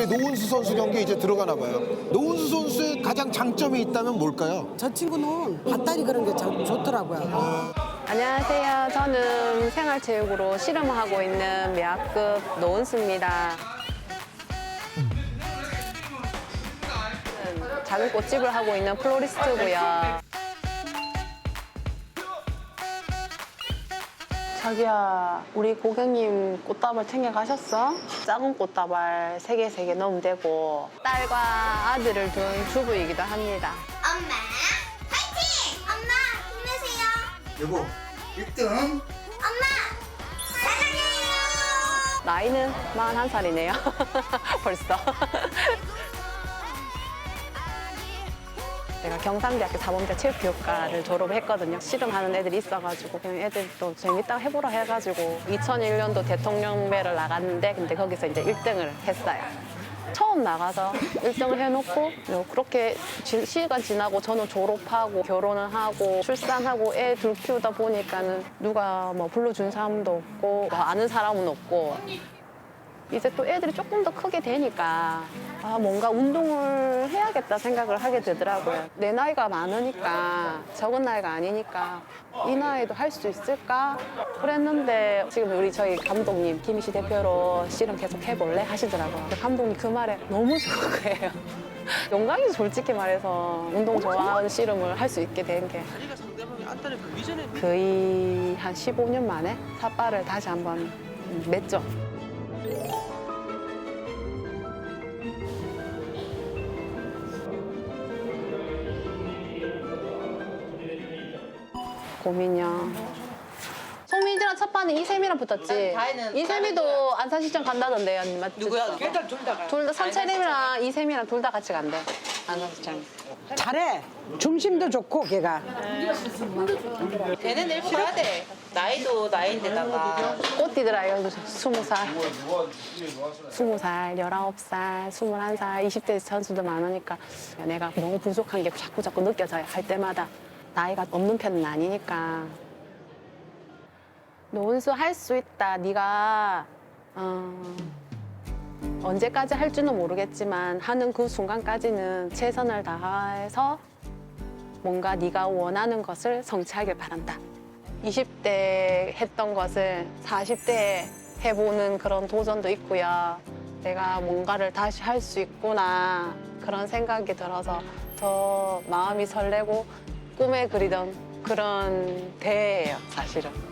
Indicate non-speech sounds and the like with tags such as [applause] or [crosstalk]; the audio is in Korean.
오늘의 노은수 선수 경기에 이제 들어가나 봐요. 노은수 선수의 가장 장점이 있다면 뭘까요? 저 친구는 밭다리 그런 게 참 좋더라고요. 안녕하세요. 저는 생활체육으로 씨름을 하고 있는 매학급 노은수입니다. 작은 꽃집을 하고 있는 플로리스트고요. 자기야, 우리 고객님 꽃다발 챙겨가셨어? 작은 꽃다발 세개세개 넣으면 되고 딸과 아들을 둔 주부이기도 합니다. 엄마 파이팅! 엄마 힘내세요. 여보 1등 엄마 사랑해요. 나이는 41살이네요. [laughs] 벌써. 내가 경상대학교 사범대 체육교육과를 졸업을 했거든요. 씨름하는 애들이 있어가지고 그냥 애들 또 재밌다 해보라 해가지고 2001년도 대통령배를 나갔는데 근데 거기서 이제 1등을 했어요. 처음 나가서 1등을 해놓고 뭐 그렇게 지- 시간 지나고 저는 졸업하고 결혼을 하고 출산하고 애 둘 키우다 보니까는 누가 뭐 불러준 사람도 없고 뭐 아는 사람은 없고 이제 또 애들이 조금 더 크게 되니까 아 뭔가 운동을 해야겠다 생각을 하게 되더라고요. 내 나이가 많으니까 적은 나이가 아니니까 이 나이도 할 수 있을까 그랬는데 지금 우리 저희 감독님 김희시 대표로 씨름 계속 해볼래 하시더라고요. 감독님 그 말에 너무 좋은 거예요. [laughs] 영광이죠 솔직히 말해서 운동 좋아하는 씨름을 할 수 있게 된게 거의 한 15년 만에 삿발을 다시 한번 맺죠. 고민이요. 송민지랑 첫 판은 이세미랑 붙었지. 이세미도 안산시청 간다던데요, 언니 맞지? 누구야? 둘다 삼채림이랑 이세미랑 둘 다 같이 간대. 안산시청. 잘해. 중심도 좋고 걔가. 걔는 내일 봐야 돼. 나이도 나이인데다가. 꽃띠더라 이거 스무 살, 스무 살, 열아홉 살, 스물한 살, 이십 대 선수들 많으니까 내가 너무 부족한 게 자꾸 자꾸 느껴져요. 할 때마다 나이가 없는 편은 아니니까. 노은수 할 수 있다. 네가 어, 언제까지 할 줄은 모르겠지만 하는 그 순간까지는 최선을 다해서 뭔가 네가 원하는 것을 성취하길 바란다. 20대 했던 것을 40대에 해보는 그런 도전도 있고요. 내가 뭔가를 다시 할 수 있구나 그런 생각이 들어서 더 마음이 설레고 꿈에 그리던 그런 대회예요, 사실은.